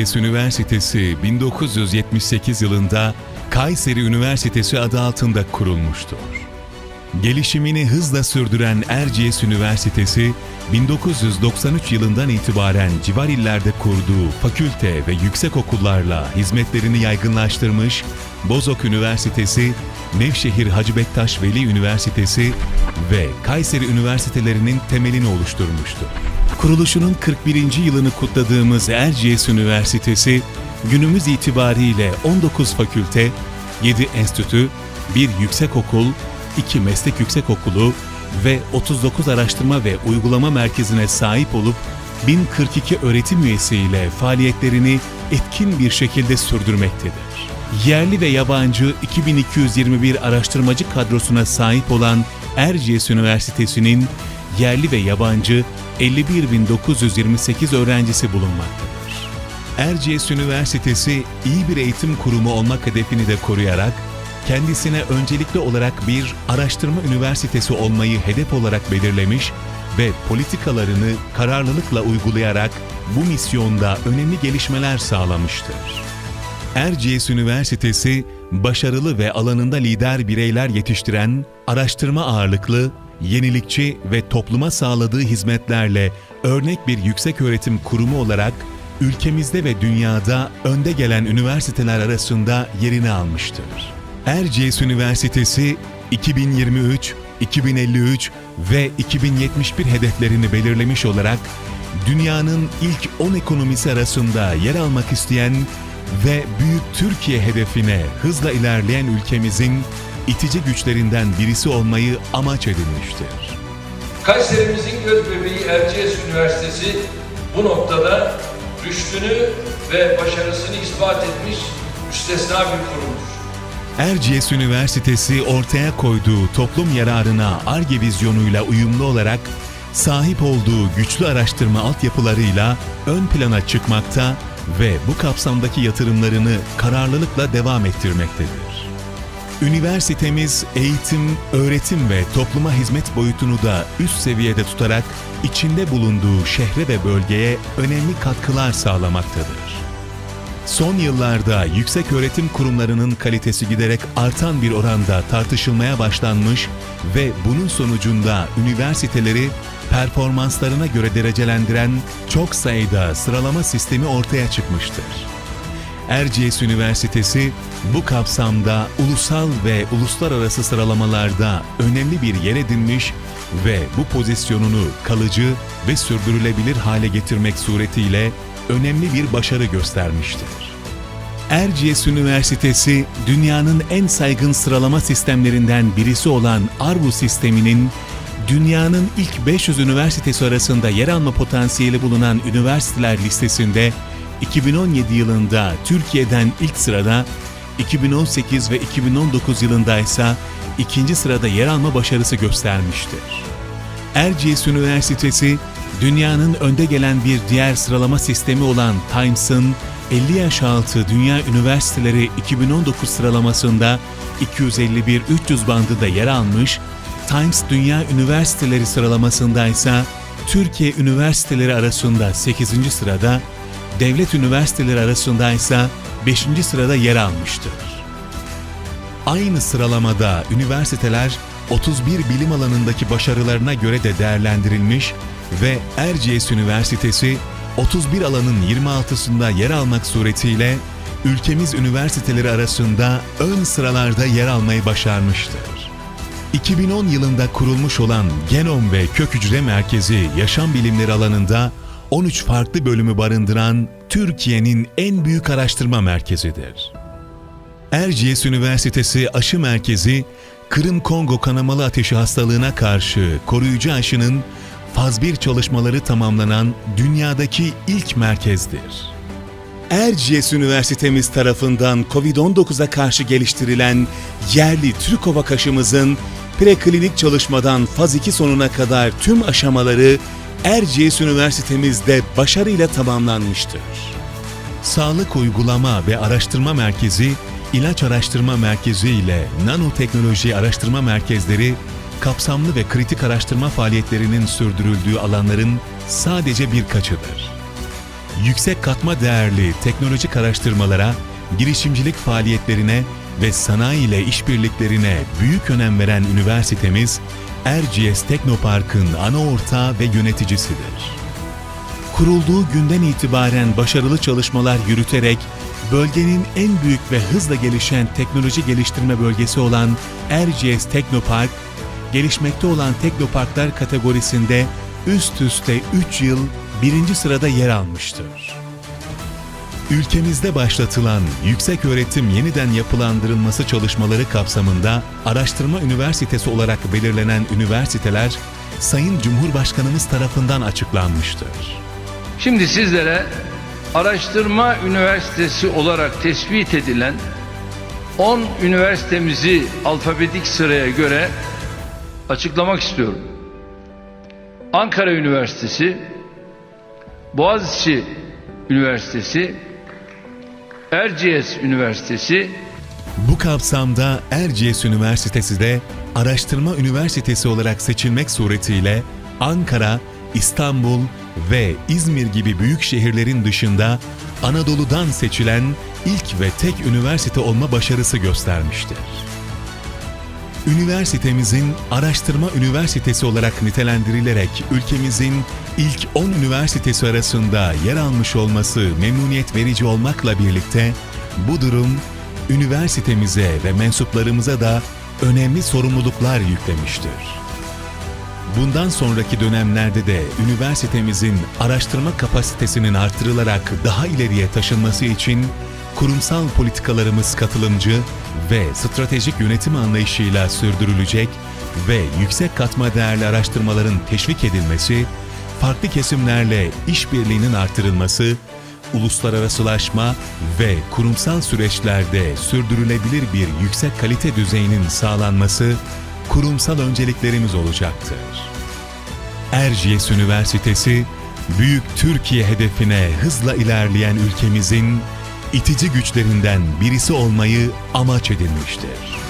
Erciyes Üniversitesi 1978 yılında Kayseri Üniversitesi adı altında kurulmuştur. Gelişimini hızla sürdüren Erciyes Üniversitesi, 1993 yılından itibaren civar illerde kurduğu fakülte ve yüksek okullarla hizmetlerini yaygınlaştırmış, Bozok Üniversitesi, Nevşehir Hacı Bektaş Veli Üniversitesi ve Kayseri Üniversitelerinin temelini oluşturmuştur. Kuruluşunun 41. yılını kutladığımız Erciyes Üniversitesi, günümüz itibariyle 19 fakülte, 7 enstitü, 1 yüksekokul, 2 meslek yüksekokulu ve 39 araştırma ve uygulama merkezine sahip olup 1042 öğretim üyesiyle faaliyetlerini etkin bir şekilde sürdürmektedir. Yerli ve yabancı 2221 araştırmacı kadrosuna sahip olan Erciyes Üniversitesi'nin yerli ve yabancı 51.928 öğrencisi bulunmaktadır. Erciyes Üniversitesi iyi bir eğitim kurumu olmak hedefini de koruyarak kendisine öncelikli olarak bir araştırma üniversitesi olmayı hedef olarak belirlemiş ve politikalarını kararlılıkla uygulayarak bu misyonda önemli gelişmeler sağlamıştır. Erciyes Üniversitesi, başarılı ve alanında lider bireyler yetiştiren, araştırma ağırlıklı, yenilikçi ve topluma sağladığı hizmetlerle örnek bir yüksek öğretim kurumu olarak ülkemizde ve dünyada önde gelen üniversiteler arasında yerini almıştır. Erciyes Üniversitesi 2023, 2053 ve 2071 hedeflerini belirlemiş olarak dünyanın ilk 10 ekonomisi arasında yer almak isteyen ve büyük Türkiye hedefine hızla ilerleyen ülkemizin itici güçlerinden birisi olmayı amaç edinmiştir. Kayserimizin göz bebeği Erciyes Üniversitesi bu noktada rüştünü ve başarısını ispat etmiş müstesna bir kurumdur. Erciyes Üniversitesi ortaya koyduğu toplum yararına ARGE vizyonuyla uyumlu olarak sahip olduğu güçlü araştırma altyapılarıyla ön plana çıkmakta ve bu kapsamdaki yatırımlarını kararlılıkla devam ettirmektedir. Üniversitemiz eğitim, öğretim ve topluma hizmet boyutunu da üst seviyede tutarak içinde bulunduğu şehre ve bölgeye önemli katkılar sağlamaktadır. Son yıllarda yüksek öğretim kurumlarının kalitesi giderek artan bir oranda tartışılmaya başlanmış ve bunun sonucunda üniversiteleri performanslarına göre derecelendiren çok sayıda sıralama sistemi ortaya çıkmıştır. Erciyes Üniversitesi bu kapsamda ulusal ve uluslararası sıralamalarda önemli bir yer edinmiş ve bu pozisyonunu kalıcı ve sürdürülebilir hale getirmek suretiyle önemli bir başarı göstermiştir. Erciyes Üniversitesi, dünyanın en saygın sıralama sistemlerinden birisi olan ARBU sisteminin, dünyanın ilk 500 üniversitesi arasında yer alma potansiyeli bulunan üniversiteler listesinde 2017 yılında Türkiye'den ilk sırada, 2018 ve 2019 yılında ise ikinci sırada yer alma başarısı göstermiştir. Erciyes Üniversitesi, dünyanın önde gelen bir diğer sıralama sistemi olan Times'ın 50 yaş altı Dünya Üniversiteleri 2019 sıralamasında 251-300 bandında yer almış, Times Dünya Üniversiteleri sıralamasında ise Türkiye üniversiteleri arasında 8. sırada, devlet üniversiteleri arasında ise 5. sırada yer almıştır. Aynı sıralamada üniversiteler 31 bilim alanındaki başarılarına göre de değerlendirilmiş ve Erciyes Üniversitesi 31 alanın 26'sında yer almak suretiyle ülkemiz üniversiteleri arasında ön sıralarda yer almayı başarmıştır. 2010 yılında kurulmuş olan Genom ve Kök Hücre Merkezi Yaşam Bilimleri alanında 13 farklı bölümü barındıran Türkiye'nin en büyük araştırma merkezidir. Erciyes Üniversitesi Aşı Merkezi, Kırım-Kongo kanamalı ateşi hastalığına karşı koruyucu aşının faz 1 çalışmaları tamamlanan dünyadaki ilk merkezdir. Erciyes Üniversitemiz tarafından COVID-19'a karşı geliştirilen yerli Türk Ovak aşımızın preklinik çalışmadan faz 2 sonuna kadar tüm aşamaları Erciyes Üniversitemizde başarıyla tamamlanmıştır. Sağlık Uygulama ve Araştırma Merkezi, İlaç Araştırma Merkezi ile Nanoteknoloji Araştırma Merkezleri, kapsamlı ve kritik araştırma faaliyetlerinin sürdürüldüğü alanların sadece birkaçıdır. yüksek katma değerli teknolojik araştırmalara, girişimcilik faaliyetlerine ve sanayi ile işbirliklerine büyük önem veren üniversitemiz, Erciyes Teknopark'ın ana ortağı ve yöneticisidir. Kurulduğu günden itibaren başarılı çalışmalar yürüterek bölgenin en büyük ve hızla gelişen teknoloji geliştirme bölgesi olan Erciyes Teknopark, gelişmekte olan teknoparklar kategorisinde üst üste 3 yıl birinci sırada yer almıştır. Ülkemizde başlatılan yüksek öğretim yeniden yapılandırılması çalışmaları kapsamında araştırma üniversitesi olarak belirlenen üniversiteler Sayın Cumhurbaşkanımız tarafından açıklanmıştır. Şimdi sizlere araştırma üniversitesi olarak tespit edilen 10 üniversitemizi alfabetik sıraya göre açıklamak istiyorum. Ankara Üniversitesi, Boğaziçi Üniversitesi, Erciyes Üniversitesi, Bu kapsamda Erciyes Üniversitesi de araştırma üniversitesi olarak seçilmek suretiyle Ankara, İstanbul ve İzmir gibi büyük şehirlerin dışında Anadolu'dan seçilen ilk ve tek üniversite olma başarısı göstermiştir. Üniversitemizin araştırma üniversitesi olarak nitelendirilerek ülkemizin ilk 10 üniversitesi arasında yer almış olması memnuniyet verici olmakla birlikte bu durum üniversitemize ve mensuplarımıza da önemli sorumluluklar yüklemiştir. Bundan sonraki dönemlerde de üniversitemizin araştırma kapasitesinin artırılarak daha ileriye taşınması için kurumsal politikalarımız katılımcı ve stratejik yönetim anlayışıyla sürdürülecek ve yüksek katma değerli araştırmaların teşvik edilmesi, farklı kesimlerle işbirliğinin artırılması, uluslararasılaşma ve kurumsal süreçlerde sürdürülebilir bir yüksek kalite düzeyinin sağlanması kurumsal önceliklerimiz olacaktır. Erciyes Üniversitesi, büyük Türkiye hedefine hızla ilerleyen ülkemizin itici güçlerinden birisi olmayı amaç edinmiştir.